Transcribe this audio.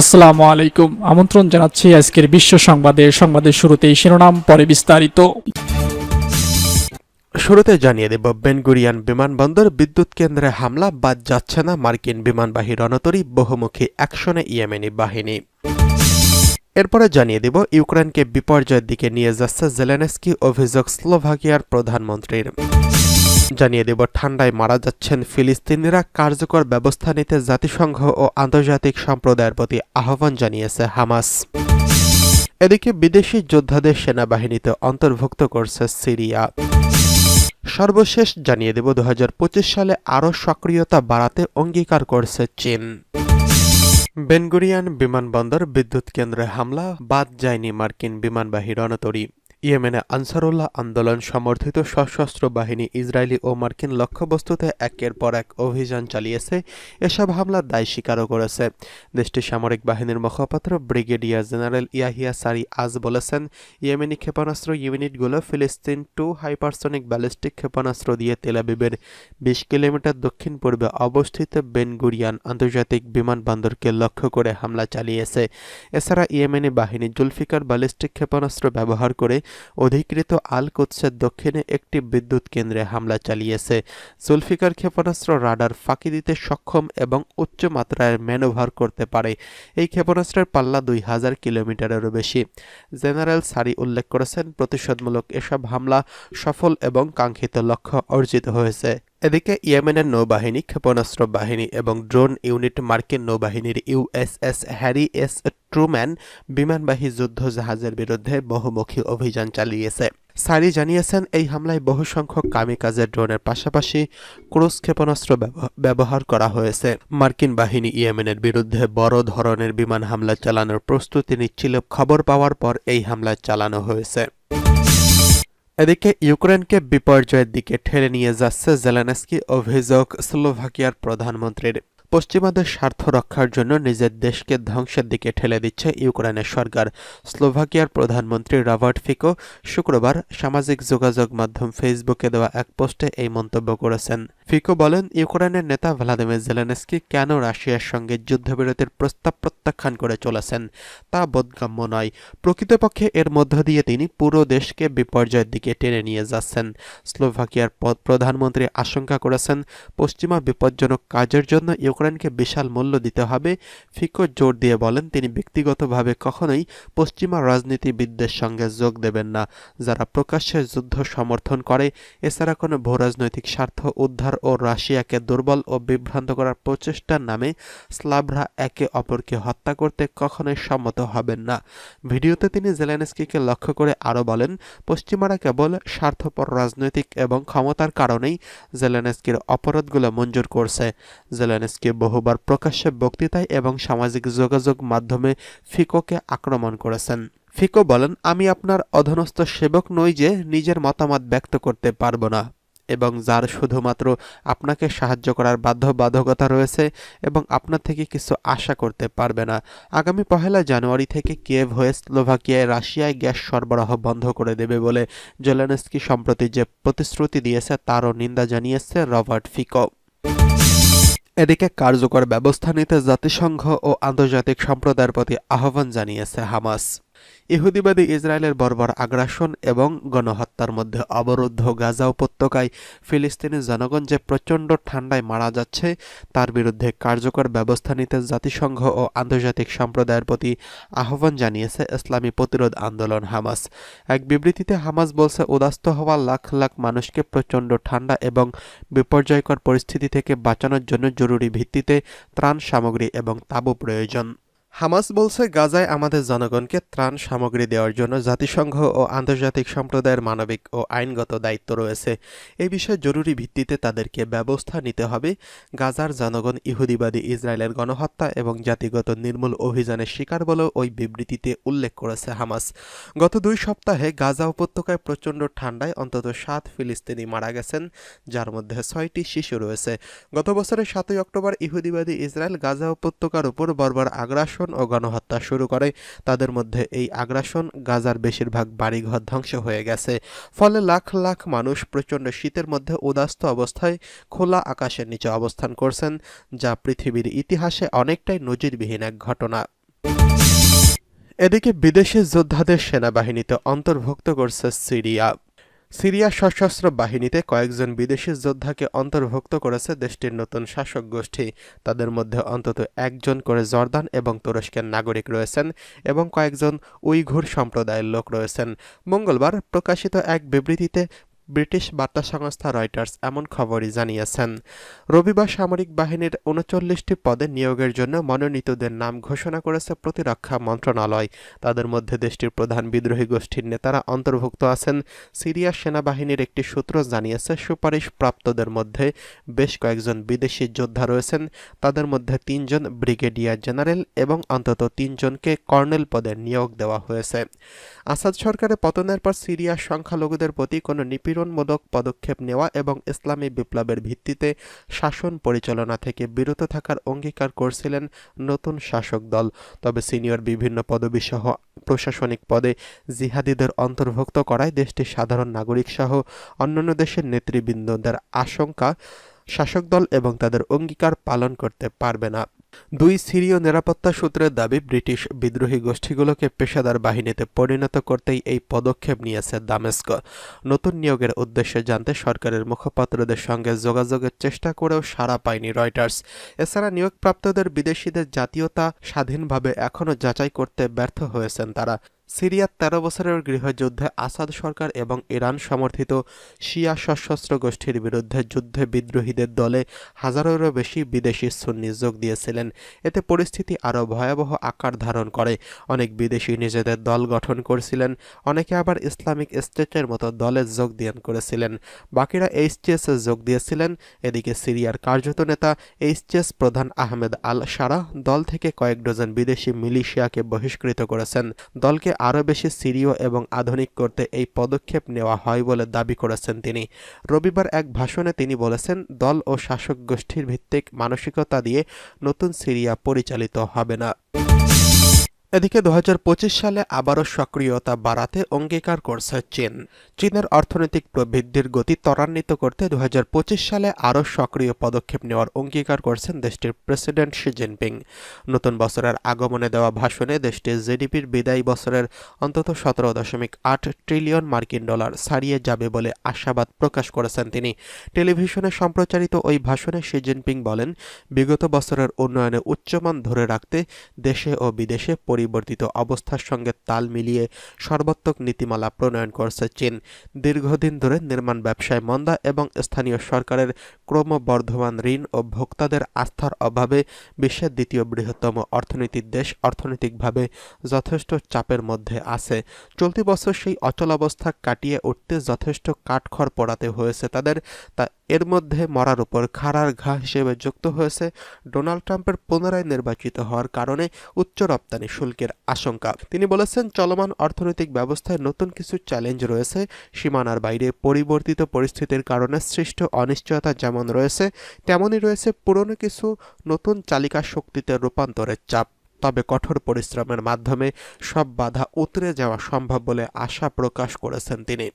আসসালামু আলাইকুম। আমন্ত্রণ জানাচ্ছি আজকের বিশ্ব সংবাদে। সংবাদের শুরুতেই শিরোনাম, পরে বিস্তারিত। শুরুতে জানিয়ে দেব, বেনগুরিয়ান বিমানবন্দর বিদ্যুৎ কেন্দ্রে হামলা, বাদ যাচ্ছে না মার্কিন বিমানবাহী রণতরী বহুমুখী অ্যাকশনে ইয়েমেনি বাহিনী। এরপরে জানিয়ে দেব, ইউক্রেনকে বিপর্যয়ের দিকে নিয়ে যাচ্ছে জেলেনেস্কি অভিযোগ স্লোভাকিয়ার প্রধানমন্ত্রীর। জানিয়ে দেব, ঠান্ডায় মারা যাচ্ছেন ফিলিস্তিনিরা কার্যকর ব্যবস্থা নিতে জাতিসংঘ ও আন্তর্জাতিক সম্প্রদায়ের প্রতি আহ্বান জানিয়েছে হামাস। এদিকে বিদেশি যোদ্ধাদের সেনাবাহিনীতে অন্তর্ভুক্ত করছে সিরিয়া। সর্বশেষ জানিয়ে দেব দু হাজার পঁচিশ সালে আরও সক্রিয়তা বাড়াতে অঙ্গীকার করছে চীন। বেনগুরিয়ান বিমানবন্দর বিদ্যুৎ কেন্দ্রে হামলা, বাদ যায়নি মার্কিন বিমানবাহী রণতরী। ইয়েমেনে আনসারুল্লাহ আন্দোলন সমর্থিত সশস্ত্র বাহিনী ইসরায়েলি ও মার্কিন লক্ষ্যবস্তুতে একের পর এক অভিযান চালিয়েছে। এসব হামলার দায় স্বীকারও করেছে। দেশটির সামরিক বাহিনীর মুখপাত্র ব্রিগেডিয়ার জেনারেল ইয়াহিয়া সারি আজ বলেছেন, ইয়েমেনি ক্ষেপণাস্ত্র ইউনিটগুলো ফিলিস্তিন টু হাইপারসনিক ব্যালিস্টিক ক্ষেপণাস্ত্র দিয়ে তেলাবিবের বিশ কিলোমিটার দক্ষিণ পূর্বে অবস্থিত বেনগুরিয়ান আন্তর্জাতিক বিমানবন্দরকে লক্ষ্য করে হামলা চালিয়েছে। এছাড়া ইয়েমেনি বাহিনী জুলফিকার ব্যালিস্টিক ক্ষেপণাস্ত্র ব্যবহার করে অধিকৃত আল কুৎসের দক্ষিণে একটি বিদ্যুৎ কেন্দ্রে হামলা চালিয়েছে। জুলফিকার ক্ষেপণাস্ত্র রাডার ফাঁকি দিতে সক্ষম এবং উচ্চ মাত্রায় ম্যানোভার করতে পারে। এই ক্ষেপণাস্ত্রের পাল্লা দুই হাজার কিলোমিটারেরও বেশি। জেনারেল সারি উল্লেখ করেছেন, প্রতিশোধমূলক এসব হামলা সফল এবং কাঙ্ক্ষিত লক্ষ্য অর্জিত হয়েছে। এদিকে ইয়েমেনের নৌবাহিনী ক্ষেপণাস্ত্র বাহিনী এবং ড্রোন ইউনিট মার্কিন নৌবাহিনীর ইউএসএস হ্যারি এস ট্রুম্যান বিমানবাহী যুদ্ধ জাহাজের বিরুদ্ধে বহুমুখী অভিযান চালিয়েছে। সারি জানিয়েছেন, এই হামলায় বহু সংখ্যক কামিকাজের ড্রোনের পাশাপাশি ক্রুজ ক্ষেপণাস্ত্র ব্যবহার করা হয়েছে। মার্কিন বাহিনী ইয়েমেনের বিরুদ্ধে বড় ধরনের বিমান হামলা চালানোর প্রস্তুতি নিচ্ছিল। খবর পাওয়ার পর এই হামলা চালানো হয়েছে। এদিকে ইউক্রেনকে বিপর্যয়ের দিকে ঠেলে নিয়ে যাচ্ছে জেলানেস্কি অভিযোগ স্লোভাকিয়ার প্রধানমন্ত্রীর। পশ্চিমাদের স্বার্থ রক্ষার জন্য নিজের দেশকে ধ্বংসের দিকে ঠেলে দিচ্ছে ইউক্রেনের সরকার। স্লোভাকিয়ার প্রধানমন্ত্রী রবার্ট ফিকো শুক্রবার সামাজিক যোগাযোগ মাধ্যম ফেসবুকে দেওয়া এক পোস্টে এই মন্তব্য করেছেন। ফিকো বলেন, ইউক্রেনের নেতা ভ্লাদিমির জেলেনস্কি কেন রাশিয়ার সঙ্গে যুদ্ধবিরতির প্রস্তাব প্রত্যাখ্যান করে চলেছেন তা বোধগম্য নয়। প্রকৃতপক্ষে এর মধ্য দিয়ে তিনি পুরো দেশকে বিপর্যয়ের দিকে টেনে নিয়ে যাচ্ছেন। স্লোভাকিয়ার প্রধানমন্ত্রী আশঙ্কা করেছেন, পশ্চিমা বিপজ্জনক কাজের জন্য ইউক্রেনকে বিশাল মূল্য দিতে হবে। ফিকো জোর দিয়ে বলেন, তিনি ব্যক্তিগতভাবে কখনোই পশ্চিমা রাজনীতিবিদদের সঙ্গে যোগ দেবেন না। যারা প্রকাশ্যে যুদ্ধ সমর্থন করে, এছাড়া কোনো ভূরাজনৈতিক স্বার্থ উদ্ধার ও রাশিয়াকে দুর্বল ও বিভ্রান্ত করার প্রচেষ্টার নামে স্লাভরা একে অপরকে হত্যা করতে কখনোই সম্মত হবেন না। ভিডিওতে তিনি জেলেনস্কিকে লক্ষ্য করে আরও বলেন, পশ্চিমারা কেবল স্বার্থপর রাজনৈতিক এবং ক্ষমতার কারণেই জেলেনস্কির অপরাধগুলো মঞ্জুর করছে। জেলেনস্কি বহুবার প্রকাশ্যে বক্তৃতায় এবং সামাজিক যোগাযোগ মাধ্যমে ফিকোকে আক্রমণ করেছেন। ফিকো বলেন, আমি আপনার অধনস্থ সেবক নই যে নিজের মতামত ব্যক্ত করতে পারব না। এবং যার শুধুমাত্র আপনাকে সাহায্য করার বাধ্যবাধকতা রয়েছে এবং আপনার থেকে কিছু আশা করতে পারবে না। আগামী পহেলা জানুয়ারি থেকে কিয়েভ হয়ে স্লোভাকিয়ায় রাশিয়ায় গ্যাস সরবরাহ বন্ধ করে দেবে বলে জেলেনস্কি সম্প্রতি যে প্রতিশ্রুতি দিয়েছে, তারও নিন্দা জানিয়েছে রবার্ট ফিকো। এদিকে কার্যকর ব্যবস্থা নিতে জাতিসংঘ ও আন্তর্জাতিক সম্প্রদায়ের প্রতি আহ্বান জানিয়েছে হামাস। ইহুদিবাদী ইসরায়েলের বর্বর আগ্রাসন এবং গণহত্যার মধ্যে অবরুদ্ধ গাজা উপত্যকায় ফিলিস্তিনি জনগণ যে প্রচণ্ড ঠান্ডায় মারা যাচ্ছে, তার বিরুদ্ধে কার্যকর ব্যবস্থা নিতে জাতিসংঘ ও আন্তর্জাতিক সম্প্রদায়ের প্রতি আহ্বান জানিয়েছে ইসলামী প্রতিরোধ আন্দোলন হামাস। এক বিবৃতিতে হামাস বলছে, উদাস্ত হওয়া লাখ লাখ মানুষকে প্রচণ্ড ঠান্ডা এবং বিপর্যয়কর পরিস্থিতি থেকে বাঁচানোর জন্য জরুরি ভিত্তিতে ত্রাণ সামগ্রী এবং তাঁবু প্রয়োজন। হামাস বলছে গাজায় আমাদের জনগণকে ত্রাণ সামগ্রী দেওয়ার জন্য জাতিসংঘ ও আন্তর্জাতিক সম্প্রদায়ের মানবিক ও আইনগত দায়িত্ব রয়েছে। এ বিষয়ে জরুরি ভিত্তিতে তাদেরকে ব্যবস্থা নিতে হবে। গাজার জনগণ ইহুদিবাদী ইসরায়েলের গণহত্যা এবং জাতিগত নির্মূল অভিযানের শিকার বলেও ওই বিবৃতিতে উল্লেখ করেছে হামাস। গত দুই সপ্তাহে গাজা উপত্যকায় প্রচণ্ড ঠান্ডায় অন্তত সাত ফিলিস্তিনি মারা গেছেন, যার মধ্যে ছয়টি শিশু রয়েছে। গত বছরের সাতই অক্টোবর ইহুদিবাদী ইসরায়েল গাজা উপত্যকার উপর বর্বর আগ্রাসন ও গণহত্যা শুরু করে। তাদের মধ্যে এই আগ্রাসন গাজার বেশিরভাগ বাড়িঘর ধ্বংস হয়ে গেছে। ফলে লাখ লাখ মানুষ প্রচণ্ড শীতের মধ্যে উদাস্ত অবস্থায় খোলা আকাশের নিচে অবস্থান করছেন, যা পৃথিবীর ইতিহাসে অনেকটাই নজিরবিহীন এক ঘটনা। এদিকে বিদেশি যোদ্ধাদের সেনাবাহিনীতে অন্তর্ভুক্ত করছে সিরিয়া। সিরিয়া সশস্ত্র বাহিনীতে কয়েকজন বিদেশি যোদ্ধাকে অন্তর্ভুক্ত করেছে দেশটির নতুন শাসক গোষ্ঠী। তাদের মধ্যে অন্তত একজন করে জর্দান এবং তুরস্কের নাগরিক রয়েছেন এবং কয়েকজন উইঘুর সম্প্রদায়ের লোক রয়েছেন। মঙ্গলবার প্রকাশিত এক বিবৃতিতে ব্রিটিশ বার্তা সংস্থা রয়টার্স এমন খবরই জানিয়েছেন। রবিবার সামরিক বাহিনীর উনচল্লিশটি পদে নিয়োগের জন্য মনোনীতদের নাম ঘোষণা করেছে প্রতিরক্ষা মন্ত্রণালয়। তাদের মধ্যে দেশটির প্রধান বিদ্রোহী গোষ্ঠীর নেতারা অন্তর্ভুক্ত আছেন। সিরিয়া সেনাবাহিনীর একটি সূত্র জানিয়েছে সুপারিশ প্রাপ্তদের মধ্যে বেশ কয়েকজন বিদেশি যোদ্ধা রয়েছেন। তাদের মধ্যে তিনজন ব্রিগেডিয়ার জেনারেল এবং অন্তত তিনজনকে কর্নেল পদে নিয়োগ দেওয়া হয়েছে। আসাদ সরকারের পতনের পর সিরিয়ার সংখ্যালঘুদের প্রতি কোনো নিপীড়নমূলক পদক্ষেপ নেওয়া এবং ইসলামী বিপ্লবের ভিত্তিতে শাসন পরিচালনা থেকে বিরত থাকার অঙ্গীকার করছিলেন নতুন শাসক দল। তবে সিনিয়র বিভিন্ন পদবিসহ প্রশাসনিক পদে জিহাদিদের অন্তর্ভুক্ত করায় দেশটির সাধারণ নাগরিক সহ অন্যান্য দেশের নেতৃবৃন্দদের আশঙ্কা শাসক দল এবং তাদের অঙ্গীকার পালন করতে পারবে না। দুই সিরীয় নিরাপত্তা সূত্রের দাবি, ব্রিটিশ বিদ্রোহী গোষ্ঠীগুলোকে পেশাদার বাহিনীতে পরিণত করতেই এই পদক্ষেপ নিয়েছে দামেস্ক। নতুন নিয়োগের উদ্দেশ্যে জানতে সরকারের মুখপাত্রদের সঙ্গে যোগাযোগের চেষ্টা করেও সাড়া পায়নি রয়টার্স। এছাড়া নিয়োগপ্রাপ্তদের বিদেশিদের জাতীয়তা স্বাধীনভাবে এখনও যাচাই করতে ব্যর্থ হয়েছেন তারা। সিরিয়ার তেরো বছরের গৃহযুদ্ধে আসাদ সরকার এবং ইরান সমর্থিত শিয়া সশস্ত্র গোষ্ঠীর বিরুদ্ধে যুদ্ধে বিদ্রোহীদের দলে হাজারেরও বেশি বিদেশি সুন্নি যোগ দিয়েছিলেন। এতে পরিস্থিতি আরও ভয়াবহ আকার ধারণ করে। অনেক বিদেশি নিজেদের দল গঠন করছিলেন, অনেকে আবার ইসলামিক স্টেটের মতো দলে যোগ দিয়ান করেছিলেন। বাকিরা এইচটিএসে যোগ দিয়েছিলেন। এদিকে সিরিয়ার কার্যত নেতা এইচটিএস প্রধান আহমেদ আল সারা দল থেকে কয়েক ডজন বিদেশি মিলিশিয়াকে বহিষ্কৃত করেছেন। দলকে আরও বেশি সিরিয় এবং আধুনিক করতে এই পদক্ষেপ নেওয়া হয় বলে দাবি করেছেন তিনি। রবিবার এক ভাষণে তিনি বলেছেন, দল ও শাসক গোষ্ঠীর ভিত্তিক মানসিকতা দিয়ে নতুন সিরিয়া পরিচালিত হবে না। এদিকে দু হাজার পঁচিশ সালে আবারও সক্রিয়তা বাড়াতে অঙ্গীকার করছে চীন। চীনের অর্থনৈতিক প্রবৃদ্ধির গতি ত্বরান্বিত করতে দুহাজার পঁচিশ সালে আরও সক্রিয় পদক্ষেপ নেওয়ার অঙ্গীকার করছেন দেশটির প্রেসিডেন্ট শি জিনপিং। নতুন বছরের আগমনে দেওয়া ভাষণে দেশটির জিডিপির বিদায়ী বছরের অন্তত সতেরো দশমিক আট ট্রিলিয়ন মার্কিন ডলার ছাড়িয়ে যাবে বলে আশাবাদ প্রকাশ করেছেন তিনি। টেলিভিশনে সম্প্রচারিত ওই ভাষণে শি জিনপিং বলেন, বিগত বছরের উন্নয়নে উচ্চমান ধরে রাখতে দেশে ও বিদেশে পরিবর্তিত অবস্থার সঙ্গে তাল মিলিয়ে সর্বাত্মক নীতিমালা প্রণয়ন করছে চীন। দীর্ঘদিন ধরে নির্মাণ ব্যবসায় মন্দা এবং স্থানীয় সরকারের ক্রমবর্ধমান ঋণ ও ভোক্তাদের আস্থার অভাবে বিশ্বের দ্বিতীয় বৃহত্তম অর্থনীতির দেশ অর্থনৈতিকভাবে যথেষ্ট চাপের মধ্যে আছে। চলতি বছর সেই অচলাবস্থা কাটিয়ে উঠতে যথেষ্ট কাঠখড় পোড়াতে হয়েছে তাদের। তা এর মধ্যে মরার উপর খাড়ার ঘা হিসেবে যুক্ত হয়েছে ডোনাল্ড ট্রাম্পের পুনরায় নির্বাচিত হওয়ার কারণে উচ্চ রপ্তানি শুল্কের আশঙ্কা। তিনি বলেছেন, চলমান অর্থনৈতিক ব্যবস্থায় নতুন কিছু চ্যালেঞ্জ রয়েছে। সীমানার বাইরে পরিবর্তিত পরিস্থিতির কারণে সৃষ্ট অনিশ্চয়তা যেমন রয়েছে, তেমনই রয়েছে পুরনো কিছু নতুন চালিকা শক্তিতে রূপান্তরের চাপ। তবে কঠোর পরিশ্রমের মাধ্যমে সব বাধা উতরে যাওয়া সম্ভব বলে আশা প্রকাশ করেছেন তিনি।